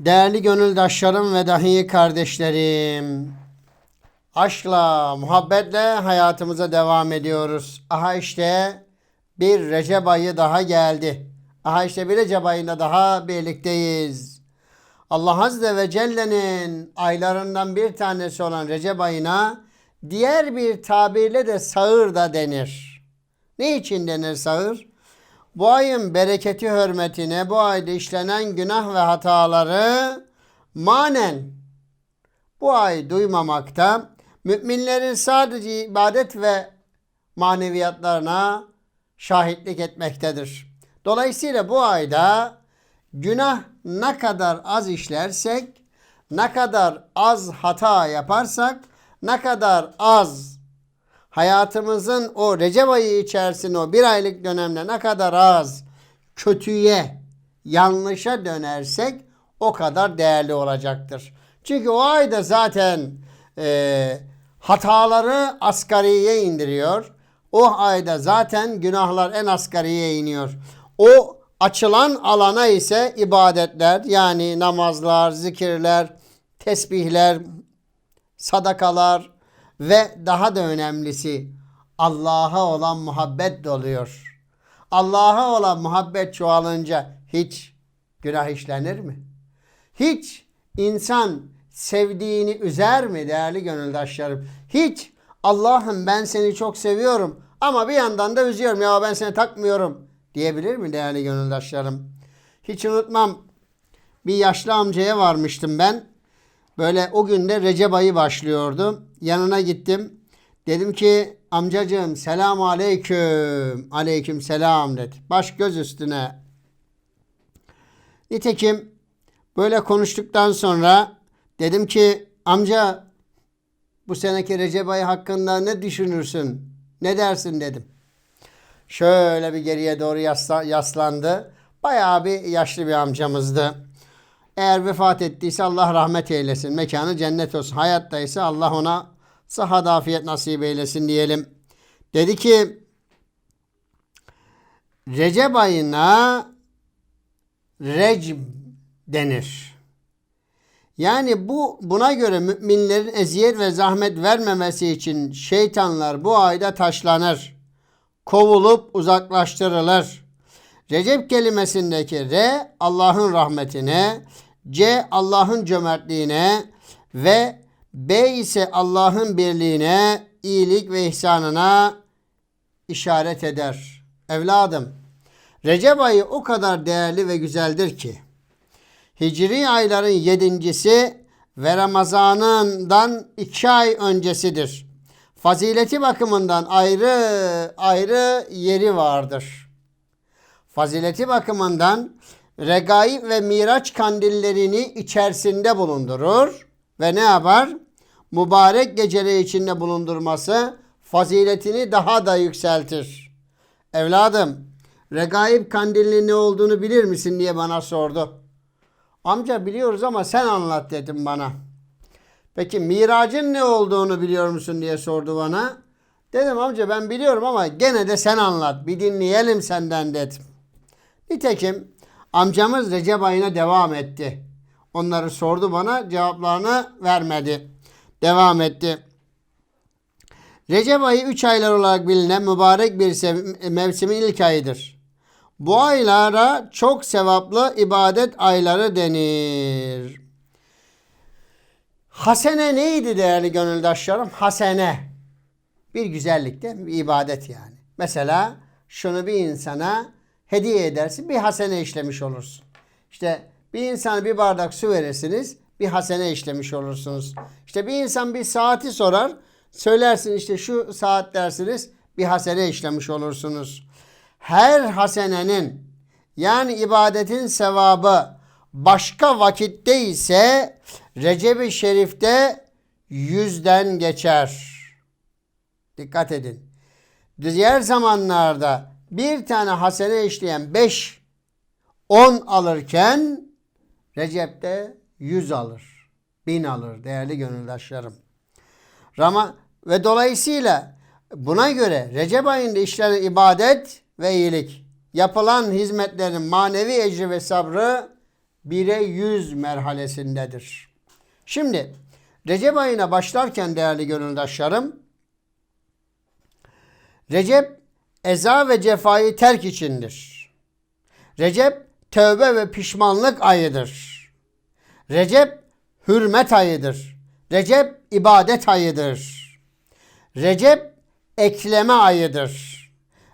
Değerli gönüldaşlarım ve dahi kardeşlerim. Aşkla, muhabbetle hayatımıza devam ediyoruz. Aha işte bir Recep ayı daha geldi. Aha işte bir Recep ayında daha birlikteyiz. Allah Azze ve Celle'nin aylarından bir tanesi olan Recep ayına diğer bir tabirle de sağır da denir. Ne için denir sağır? Bu ayın bereketi hürmetine bu ayda işlenen günah ve hataları manen bu ay duymamakta müminlerin sadece ibadet ve maneviyatlarına şahitlik etmektedir. Dolayısıyla bu ayda günah ne kadar az işlersek, ne kadar az hata yaparsak, ne kadar az hayatımızın o Recep ayı içerisinde o bir aylık dönemde ne kadar az kötüye, yanlışa dönersek o kadar değerli olacaktır. Çünkü o ayda zaten e, hataları asgariye indiriyor. O ayda zaten günahlar en asgariye iniyor. O açılan alana ise ibadetler yani namazlar, zikirler, tesbihler, sadakalar ve daha da önemlisi Allah'a olan muhabbet doluyor. Allah'a olan muhabbet çoğalınca hiç günah işlenir mi? Hiç insan sevdiğini üzer mi değerli gönüldaşlarım? Hiç Allah'ım ben seni çok seviyorum ama bir yandan da üzüyorum ya ben seni takmıyorum diyebilir mi değerli gönüldaşlarım? Hiç unutmam bir yaşlı amcaya varmıştım ben. Böyle o günde Recep ayı başlıyordu. Yanına gittim. Dedim ki amcacığım selamu aleyküm. Aleyküm selam dedi. Baş göz üstüne. Nitekim böyle konuştuktan sonra dedim ki amca bu seneki Recep ayı hakkında ne düşünürsün? Ne dersin dedim. Şöyle bir geriye doğru yasla- yaslandı. Bayağı bir yaşlı bir amcamızdı. Eğer vefat ettiyse Allah rahmet eylesin. Mekanı cennet olsun. Hayattaysa Allah ona sıhhat afiyet nasip eylesin diyelim. Dedi ki Recep ayına Recb denir. Yani bu buna göre müminlerin eziyet ve zahmet vermemesi için şeytanlar bu ayda taşlanır. Kovulup uzaklaştırılır. Recep kelimesindeki re Allah'ın rahmetine, C Allah'ın cömertliğine ve B ise Allah'ın birliğine, iyilik ve ihsanına işaret eder. Evladım, Recep ayı o kadar değerli ve güzeldir ki, Hicri ayların yedincisi ve Ramazan'ından iki ay öncesidir. Fazileti bakımından ayrı ayrı yeri vardır. Fazileti bakımından regaib ve miraç kandillerini içerisinde bulundurur ve ne yapar? Mübarek geceleri içinde bulundurması faziletini daha da yükseltir. Evladım, regaib kandilinin ne olduğunu bilir misin diye bana sordu. Amca biliyoruz ama sen anlat dedim bana. Peki miracın ne olduğunu biliyor musun diye sordu bana. Dedim amca ben biliyorum ama gene de sen anlat. Bir dinleyelim senden dedim. Nitekim amcamız Recep ayına devam etti. Onları sordu bana cevaplarını vermedi. Devam etti. Recep ayı 3 aylar olarak bilinen mübarek bir mevsimin ilk ayıdır. Bu aylara çok sevaplı ibadet ayları denir. Hasene neydi değerli gönüldaşlarım? Hasene. Bir güzellikte bir ibadet yani. Mesela şunu bir insana hediye edersin bir hasene işlemiş olursun. İşte bir insana bir bardak su verirsiniz bir hasene işlemiş olursunuz. İşte bir insan bir saati sorar söylersin işte şu saat dersiniz bir hasene işlemiş olursunuz. Her hasenenin yani ibadetin sevabı başka vakitte ise Recep-i Şerif'te yüzden geçer. Dikkat edin. Diğer zamanlarda bir tane hasene işleyen 5 10 alırken Recep'te 100 alır. 1000 alır değerli gönüldaşlarım. Rama ve dolayısıyla buna göre Recep ayında işlenen ibadet ve iyilik, yapılan hizmetlerin manevi ecri ve sabrı 1'e 100 merhalesindedir. Şimdi Recep ayına başlarken değerli gönüldaşlarım Recep eza ve cefayı terk içindir. Recep tövbe ve pişmanlık ayıdır. Recep hürmet ayıdır. Recep ibadet ayıdır. Recep ekleme ayıdır.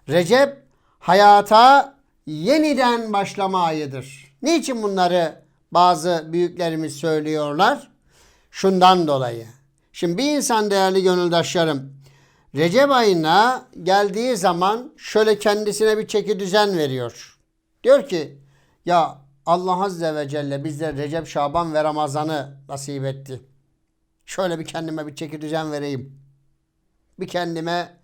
Recep hayata yeniden başlama ayıdır. Niçin bunları bazı büyüklerimiz söylüyorlar? Şundan dolayı. Şimdi bir insan değerli gönüldaşlarım Recep ayına geldiği zaman şöyle kendisine bir çeki düzen veriyor. Diyor ki ya Allah Azze ve Celle bizde Recep, Şaban ve Ramazan'ı nasip etti. Şöyle bir kendime bir çeki düzen vereyim. Bir kendime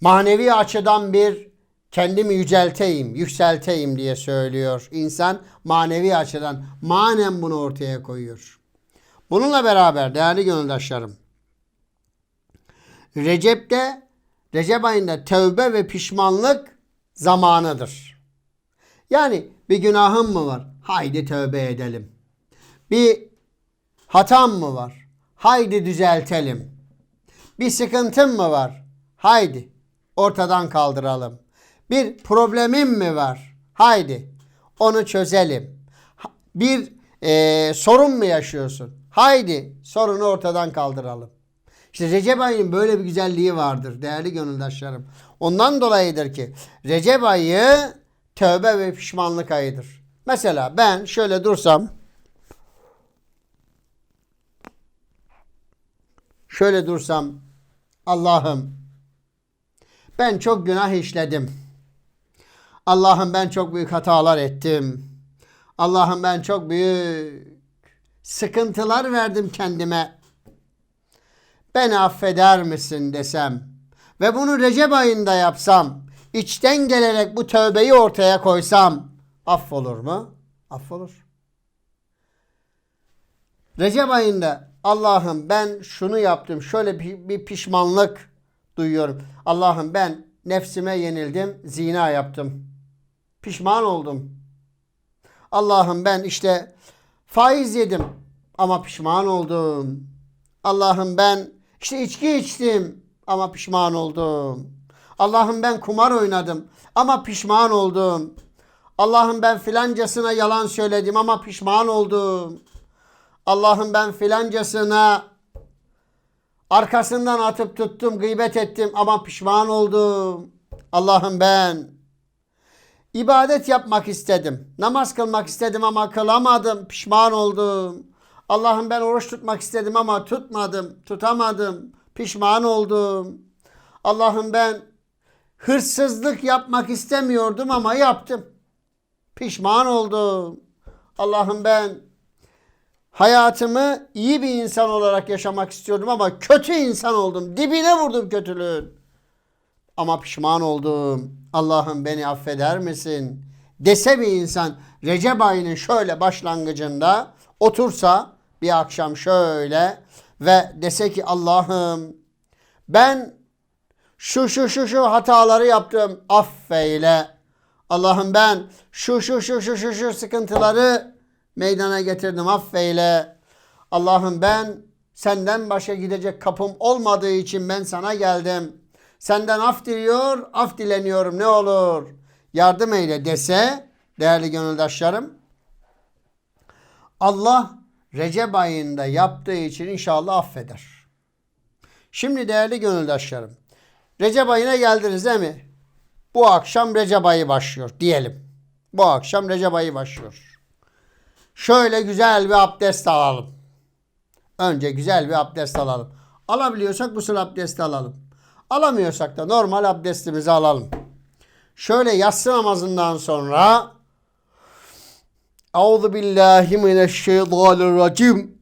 manevi açıdan bir kendimi yücelteyim, yükselteyim diye söylüyor. İnsan manevi açıdan manen bunu ortaya koyuyor. Bununla beraber değerli gönüldaşlarım, Recep'te, Recep ayında tövbe ve pişmanlık zamanıdır. Yani bir günahım mı var? Haydi tövbe edelim. Bir hatam mı var? Haydi düzeltelim. Bir sıkıntım mı var? Haydi ortadan kaldıralım. Bir problemim mi var? Haydi onu çözelim. Bir e, sorun mu yaşıyorsun? Haydi sorunu ortadan kaldıralım. İşte Recep ayının böyle bir güzelliği vardır değerli gönüldaşlarım. Ondan dolayıdır ki Recep ayı tövbe ve pişmanlık ayıdır. Mesela ben şöyle dursam şöyle dursam Allah'ım ben çok günah işledim. Allah'ım ben çok büyük hatalar ettim. Allah'ım ben çok büyük sıkıntılar verdim kendime. Beni affeder misin desem ve bunu Recep ayında yapsam, içten gelerek bu tövbeyi ortaya koysam affolur mu? Affolur. Recep ayında Allah'ım ben şunu yaptım, şöyle bir, bir pişmanlık duyuyorum. Allah'ım ben nefsime yenildim, zina yaptım. Pişman oldum. Allah'ım ben işte faiz yedim ama pişman oldum. Allah'ım ben işte içki içtim ama pişman oldum. Allah'ım ben kumar oynadım ama pişman oldum. Allah'ım ben filancasına yalan söyledim ama pişman oldum. Allah'ım ben filancasına arkasından atıp tuttum, gıybet ettim ama pişman oldum. Allah'ım ben ibadet yapmak istedim. Namaz kılmak istedim ama kılamadım. Pişman oldum. Allah'ım ben oruç tutmak istedim ama tutmadım. Tutamadım. Pişman oldum. Allah'ım ben hırsızlık yapmak istemiyordum ama yaptım. Pişman oldum. Allah'ım ben hayatımı iyi bir insan olarak yaşamak istiyordum ama kötü insan oldum. Dibine vurdum kötülüğün. Ama pişman oldum. Allah'ım beni affeder misin? Dese bir insan Recep ayının şöyle başlangıcında otursa bir akşam şöyle ve dese ki Allah'ım ben şu şu şu şu hataları yaptım affeyle. Allah'ım ben şu şu şu şu şu şu sıkıntıları meydana getirdim affeyle. Allah'ım ben senden başka gidecek kapım olmadığı için ben sana geldim. Senden af diliyor, af dileniyorum ne olur. Yardım eyle dese değerli gönüldaşlarım. Allah Recep ayında yaptığı için inşallah affeder. Şimdi değerli gönüldaşlarım. Recep ayına geldiniz değil mi? Bu akşam Recep ayı başlıyor diyelim. Bu akşam Recep ayı başlıyor. Şöyle güzel bir abdest alalım. Önce güzel bir abdest alalım. Alabiliyorsak bu sıra abdesti alalım. Alamıyorsak da normal abdestimizi alalım. Şöyle yatsı namazından sonra Euzu billahi mineşşeytanirracim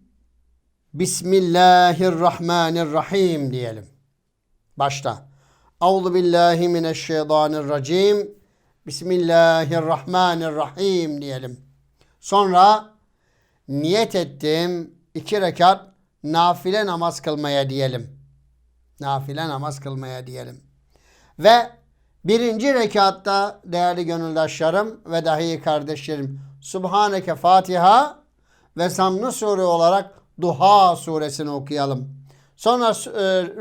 Bismillahirrahmanirrahim diyelim. Başta. Euzu billahi mineşşeytanirracim Bismillahirrahmanirrahim diyelim. Sonra niyet ettim iki rekat nafile namaz kılmaya diyelim. Nafile namaz kılmaya diyelim. Ve birinci rekatta değerli gönüldaşlarım ve dahi kardeşlerim Subhaneke Fatiha ve Zamm-ı Sure olarak Duha suresini okuyalım. Sonra e,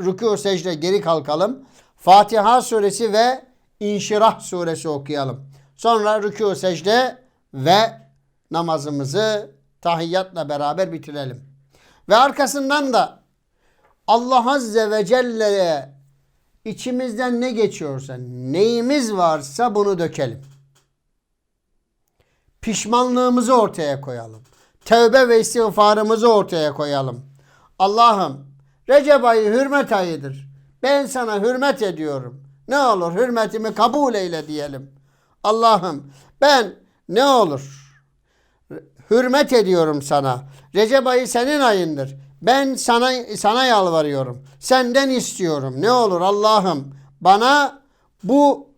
rükû secde geri kalkalım. Fatiha suresi ve İnşirah suresi okuyalım. Sonra rükû secde ve namazımızı tahiyyatla beraber bitirelim. Ve arkasından da Allah Azze ve Celle'ye içimizden ne geçiyorsa, neyimiz varsa bunu dökelim. Pişmanlığımızı ortaya koyalım. Tövbe ve istiğfarımızı ortaya koyalım. Allah'ım Recep ayı hürmet ayıdır. Ben sana hürmet ediyorum. Ne olur hürmetimi kabul eyle diyelim. Allah'ım ben ne olur hürmet ediyorum sana. Recep ayı senin ayındır. Ben sana sana yalvarıyorum. Senden istiyorum. Ne olur Allah'ım bana bu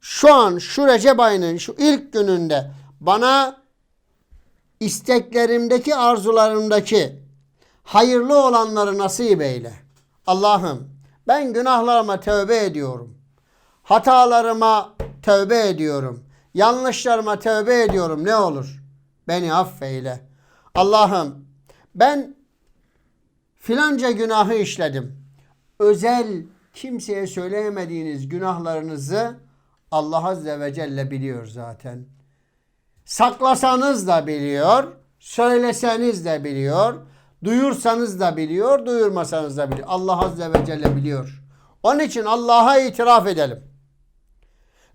şu an şu Recep ayının şu ilk gününde bana isteklerimdeki arzularımdaki hayırlı olanları nasip eyle. Allah'ım ben günahlarıma tövbe ediyorum. Hatalarıma tövbe ediyorum. Yanlışlarıma tövbe ediyorum. Ne olur beni affeyle. Allah'ım ben filanca günahı işledim. Özel kimseye söyleyemediğiniz günahlarınızı Allah Azze ve Celle biliyor zaten. Saklasanız da biliyor, söyleseniz de biliyor, duyursanız da biliyor, duyurmasanız da biliyor. Allah Azze ve Celle biliyor. Onun için Allah'a itiraf edelim.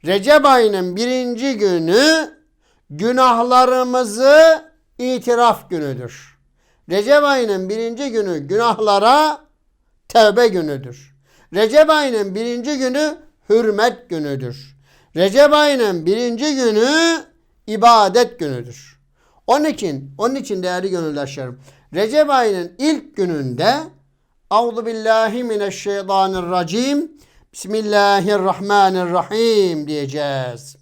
Recep ayının birinci günü günahlarımızı itiraf günüdür. Recep ayının birinci günü günahlara tevbe günüdür. Recep ayının birinci günü hürmet günüdür. Recep ayının birinci günü ibadet günüdür. Onun için, onun için değerli gönüldaşlarım, Recep ayının ilk gününde Euzu billahi mineşşeytanirracim Bismillahirrahmanirrahim diyeceğiz.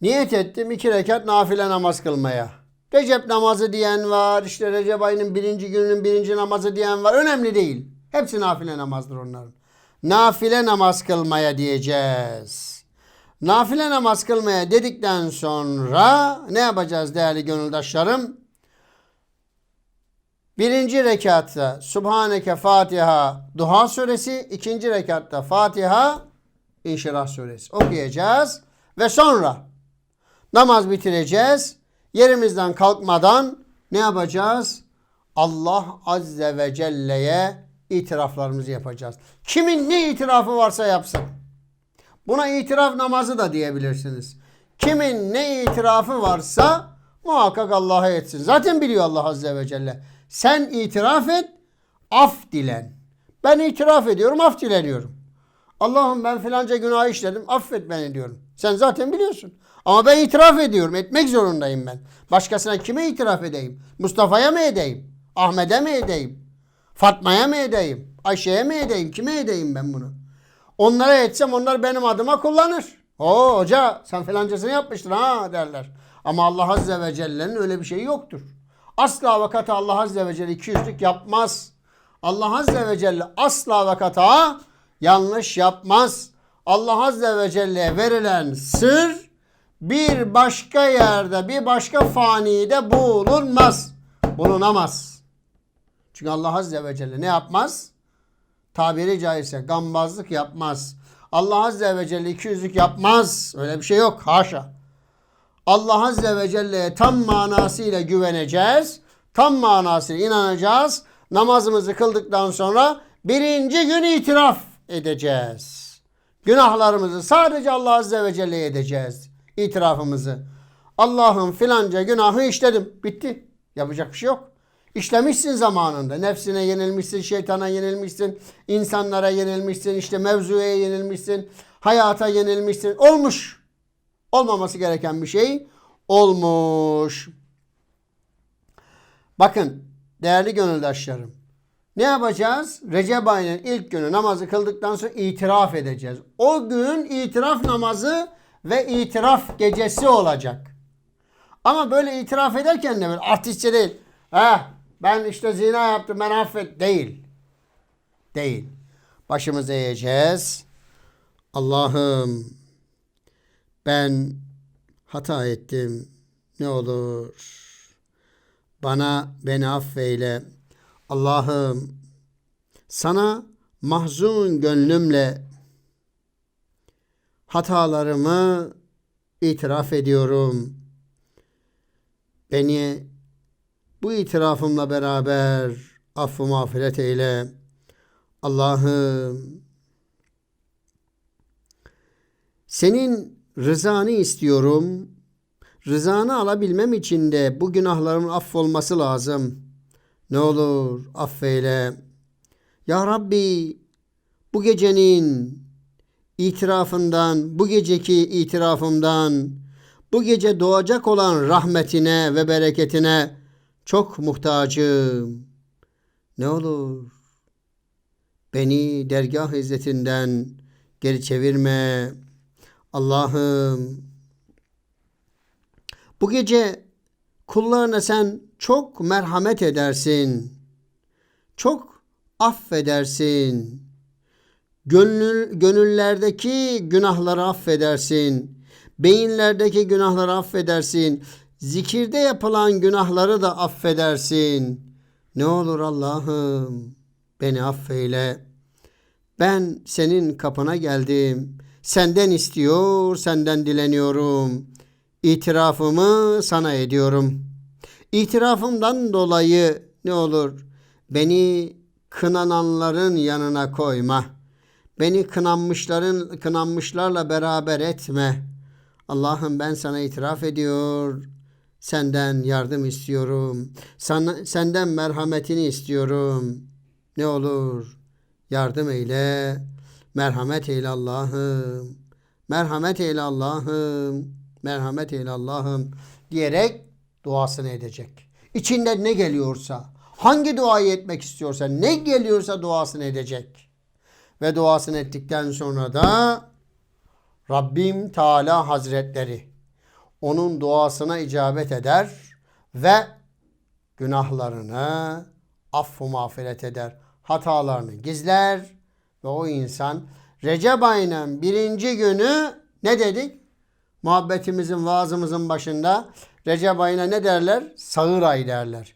Niyet ettim iki rekat nafile namaz kılmaya. Recep namazı diyen var. işte Recep ayının birinci gününün birinci namazı diyen var. Önemli değil. Hepsi nafile namazdır onların. Nafile namaz kılmaya diyeceğiz. Nafile namaz kılmaya dedikten sonra ne yapacağız değerli gönüldaşlarım? Birinci rekatta Subhaneke Fatiha Duha suresi, ikinci rekatta Fatiha İnşirah suresi okuyacağız ve sonra namaz bitireceğiz. Yerimizden kalkmadan ne yapacağız? Allah Azze ve Celle'ye itiraflarımızı yapacağız. Kimin ne itirafı varsa yapsın. Buna itiraf namazı da diyebilirsiniz. Kimin ne itirafı varsa muhakkak Allah'a etsin. Zaten biliyor Allah Azze ve Celle. Sen itiraf et, af dilen. Ben itiraf ediyorum, af dileniyorum. Allah'ım ben filanca günah işledim, affet beni diyorum. Sen zaten biliyorsun. Ama ben itiraf ediyorum, etmek zorundayım ben. Başkasına kime itiraf edeyim? Mustafa'ya mı edeyim? Ahmet'e mi edeyim? Fatma'ya mı edeyim? Ayşe'ye mi edeyim? Kime edeyim ben bunu? Onlara etsem onlar benim adıma kullanır. O hoca sen filancasını yapmıştın ha derler. Ama Allah Azze ve Celle'nin öyle bir şeyi yoktur. Asla ve kata Allah Azze ve Celle ikiyüzlük yapmaz. Allah Azze ve Celle asla ve kata yanlış yapmaz. Allah Azze ve Celle'ye verilen sır bir başka yerde bir başka fanide bulunmaz. Bulunamaz. Çünkü Allah Azze ve Celle ne yapmaz? Tabiri caizse gambazlık yapmaz. Allah Azze ve Celle ikiyüzlük yapmaz. Öyle bir şey yok. Haşa. Allah Azze ve Celle'ye tam manasıyla güveneceğiz. Tam manasıyla inanacağız. Namazımızı kıldıktan sonra birinci gün itiraf edeceğiz. Günahlarımızı sadece Allah Azze ve Celle'ye edeceğiz. İtirafımızı. Allah'ım filanca günahı işledim. Bitti. Yapacak bir şey yok. İşlemişsin zamanında. Nefsine yenilmişsin, şeytana yenilmişsin, insanlara yenilmişsin, işte mevzuya yenilmişsin, hayata yenilmişsin. Olmuş. Olmaması gereken bir şey olmuş. Bakın değerli gönüldaşlarım. Ne yapacağız? Recep ayının ilk günü namazı kıldıktan sonra itiraf edeceğiz. O gün itiraf namazı ve itiraf gecesi olacak. Ama böyle itiraf ederken de böyle artistçe değil. Eh ben işte zina yaptım ben affet. Değil. Değil. Başımızı eğeceğiz. Allah'ım Ben hata ettim. Ne olur bana beni affeyle. Allah'ım sana mahzun gönlümle hatalarımı itiraf ediyorum. Beni bu itirafımla beraber affı mağfiret eyle. Allah'ım senin rızanı istiyorum. Rızanı alabilmem için de bu günahlarımın affolması lazım. Ne olur affeyle. Ya Rabbi bu gecenin itirafından, bu geceki itirafımdan, bu gece doğacak olan rahmetine ve bereketine çok muhtacım. Ne olur beni dergah izzetinden geri çevirme. Allah'ım bu gece kullarına sen çok merhamet edersin. Çok affedersin. Gönül, gönüllerdeki günahları affedersin. Beyinlerdeki günahları affedersin. Zikirde yapılan günahları da affedersin. Ne olur Allah'ım beni affeyle. Ben senin kapına geldim. Senden istiyor, senden dileniyorum. İtirafımı sana ediyorum. İtirafımdan dolayı ne olur beni kınananların yanına koyma. Beni kınanmışların kınanmışlarla beraber etme. Allah'ım ben sana itiraf ediyor. Senden yardım istiyorum. Sana, senden merhametini istiyorum. Ne olur yardım eyle. Merhamet eyle Allah'ım. Merhamet eyle Allah'ım. Merhamet eyle Allah'ım diyerek duasını edecek. İçinden ne geliyorsa, hangi duayı etmek istiyorsa, ne geliyorsa duasını edecek. Ve duasını ettikten sonra da Rabbim Teala Hazretleri onun duasına icabet eder ve günahlarını affı mağfiret eder. Hatalarını gizler ve o insan Recep ayının birinci günü ne dedik? Muhabbetimizin, vaazımızın başında Recep ayına ne derler? Sağır ay derler.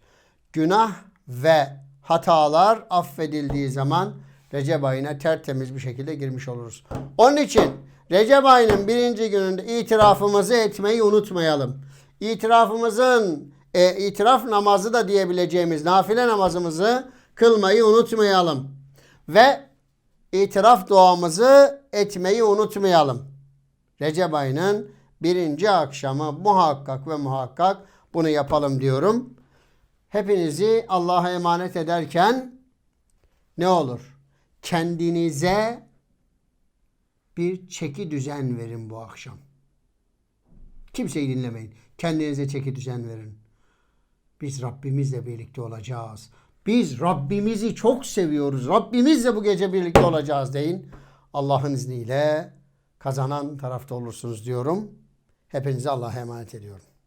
Günah ve hatalar affedildiği zaman Recep ayına tertemiz bir şekilde girmiş oluruz. Onun için Recep ayının birinci gününde itirafımızı etmeyi unutmayalım. İtirafımızın e, itiraf namazı da diyebileceğimiz nafile namazımızı kılmayı unutmayalım. Ve itiraf duamızı etmeyi unutmayalım. Recep ayının birinci akşamı muhakkak ve muhakkak bunu yapalım diyorum. Hepinizi Allah'a emanet ederken ne olur? Kendinize bir çeki düzen verin bu akşam. Kimseyi dinlemeyin. Kendinize çeki düzen verin. Biz Rabbimizle birlikte olacağız. Biz Rabbimizi çok seviyoruz. Rabbimizle bu gece birlikte olacağız deyin. Allah'ın izniyle kazanan tarafta olursunuz diyorum. Hepinizi Allah'a emanet ediyorum.